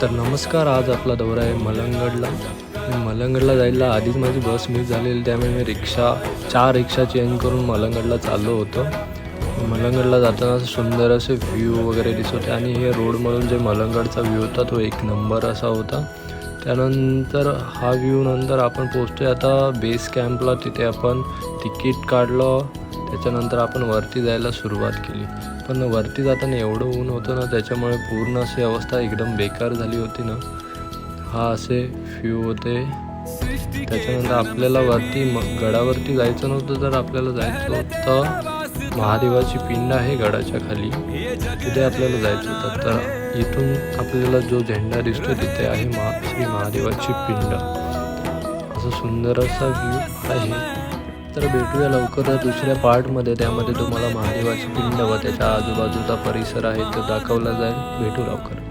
तर नमस्कार आज आपला दौरा आहे मलंगडला. मलंगडला जायला आधीच माझी बस मिस झालेली त्यामुळे मी रिक्षा चार रिक्षा चेंज करून मलंगडला चाललो होतो. मलंगडला जाताना असं सुंदर असे व्ह्यू वगैरे दिसत होते आणि हे रोडमधून जे मलंगडचा व्ह्यू होता तो एक नंबर असा होता. त्यानंतर हा व्ह्यू नंतर आपण पोचतोय आता बेस कॅम्पला तिथे आपण तिकीट काढलं त्याच्यानंतर आपण वरती जायला सुरुवात केली. पण वरती जाताना एवढं ऊन होतं ना त्याच्यामुळे पूर्ण अशी अवस्था एकदम बेकार झाली होती ना. हा असे फ्यू होते. त्याच्यानंतर आपल्याला वरती म गडावरती जायचं नव्हतं तर आपल्याला जायचं होतं महादेवाची पिंड आहे गडाच्या खाली. तिथे आपल्याला जायचं होतं. तर इथून आपल्याला जो झेंडा दिसतो तिथे आहे महा श्री महादेवाची पिंड. असं सुंदर असा व्ह्यू आहे. तर भेटूया लवकर दुसऱ्या पार्टमध्ये. त्यामध्ये तुम्हाला महादेवाची पिंड व त्याच्या आजूबाजूचा परिसर आहे तो दाखवला जाईल. भेटू लवकर.